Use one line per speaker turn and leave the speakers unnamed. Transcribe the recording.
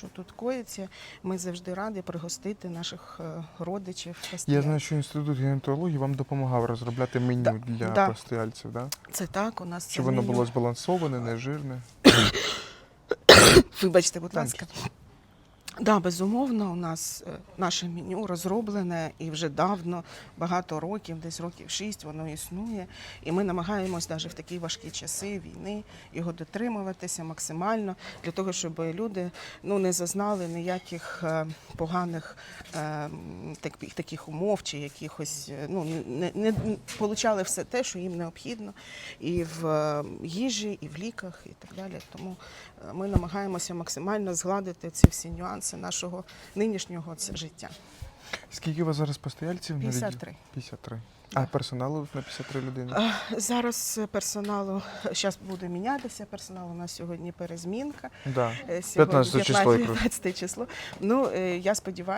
що тут коїться. Ми завжди раді пригостити наших е, родичів.
Я знаю, що інститут гінекології вам допомагав розробляти меню
Да,
для
да.
постояльців, да?
Це так, у нас це
щоб воно
меню.
було збалансоване, не жирне.
Вибачте, будь ласка. Да, безумовно, у нас е, наше меню розроблене і вже давно, багато років, десь років шість, воно існує. І ми намагаємось навіть в такі важкі часи війни його дотримуватися максимально для того, щоб люди ну, не зазнали ніяких е, поганих е, так- таких умов чи якихось ну, не, не, получали все те, що їм необхідно, і в їжі, і в ліках, і так далі. Тому ми намагаємося максимально згладити ці всі нюанси нашого нинішнього життя.
Скільки у вас зараз постояльців? на
53.
53. А персоналу на 53 людини?
Зараз персоналу зараз буде мінятися. Персонал у нас сьогодні перезмінка.
Да.
Е, сьогодні
15 число
15 число. Ну е, я сподіваюся.